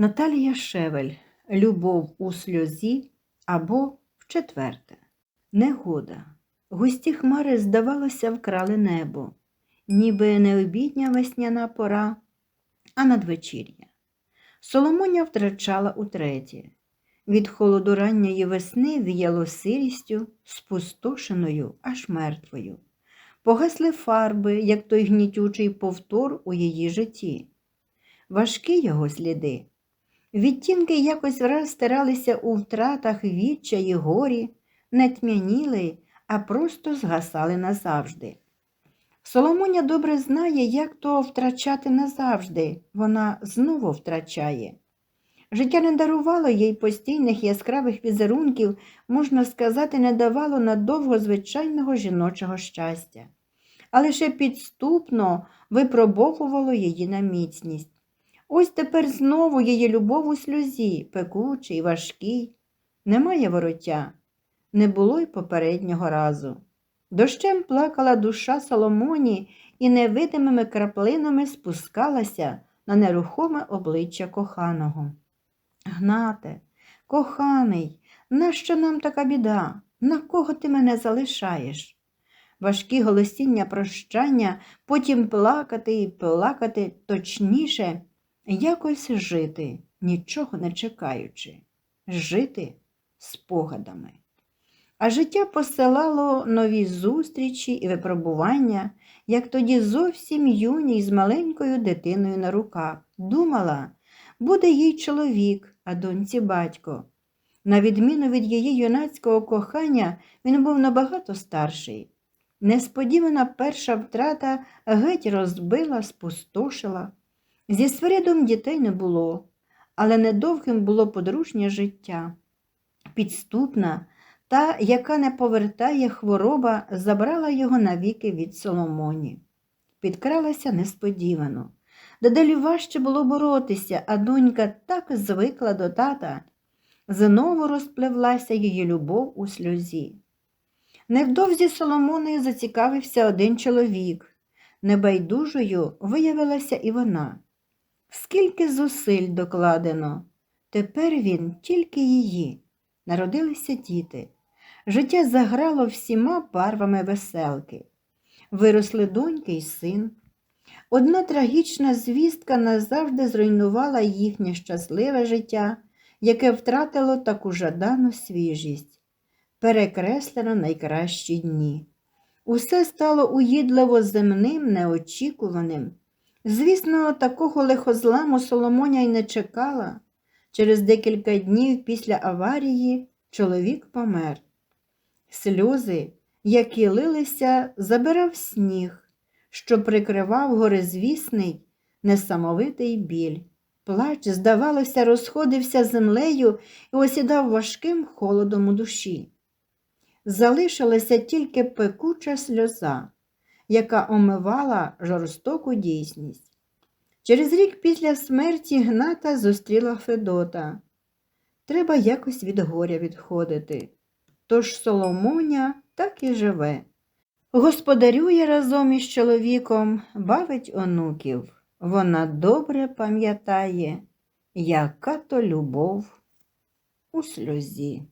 Наталія Шевель Любов у сльозі або вчетверте. Негода. Густі хмари, здавалося, вкрали небо, ніби не обідня весняна пора, а надвечір'я. Соломоня втрачала утретє. Від холоду ранньої весни віяло сирістю, спустошеною, аж мертвою. Погасли фарби, як той гнітючий повтор у її житті. Важкі його сліди. Відтінки якось враз стиралися у втратах відчаї горі, не тьмяніли, а просто згасали назавжди. Соломоня добре знає, як то втрачати назавжди, вона знову втрачає. Життя не дарувало їй постійних яскравих візерунків, можна сказати, не давало надовго звичайного жіночого щастя, а лише підступно випробовувало її на міцність. Ось тепер знову її любов у сльозі, пекучий, важкий. Немає вороття, не було й попереднього разу. Дощем плакала душа Соломоні і невидимими краплинами спускалася на нерухоме обличчя коханого. Гнате, коханий, нащо нам така біда? На кого ти мене залишаєш? Важкі голосіння прощання, потім плакати і плакати точніше, якось жити, нічого не чекаючи, жити спогадами. А життя посилало нові зустрічі і випробування, як тоді зовсім юній з маленькою дитиною на руках. Думала, буде їй чоловік, а доньці батько. На відміну від її юнацького кохання, він був набагато старший. Несподівана перша втрата геть розбила, спустошила. Зі Сферидом дітей не було, але недовгим було подружнє життя. Підступна, та, яка не повертає хвороба, забрала його навіки від Соломоні. Підкралася несподівано. Дедалі важче було боротися, а донька так звикла до тата. Знову розпливлася її любов у сльозі. Невдовзі Соломоною зацікавився один чоловік. Небайдужою виявилася і вона. Скільки зусиль докладено, тепер він тільки її. Народилися діти. Життя заграло всіма барвами веселки. Виросли доньки й син. Одна трагічна звістка назавжди зруйнувала їхнє щасливе життя, яке втратило таку жадану свіжість, перекреслено найкращі дні. Усе стало уїдливо земним, неочікуваним. Звісно, такого лихозламу Соломоня й не чекала. Через декілька днів після аварії чоловік помер. Сльози, які лилися, забирав сніг, що прикривав горизвісний, несамовитий біль. Плач, здавалося, розходився землею і осідав важким холодом у душі. Залишилася тільки пекуча сльоза, яка омивала жорстоку дійсність. Через рік після смерті Гната зустріла Федота. Треба якось від горя відходити. Тож Соломоня так і живе. Господарює разом із чоловіком, бавить онуків. Вона добре пам'ятає, яка то любов у сльозі.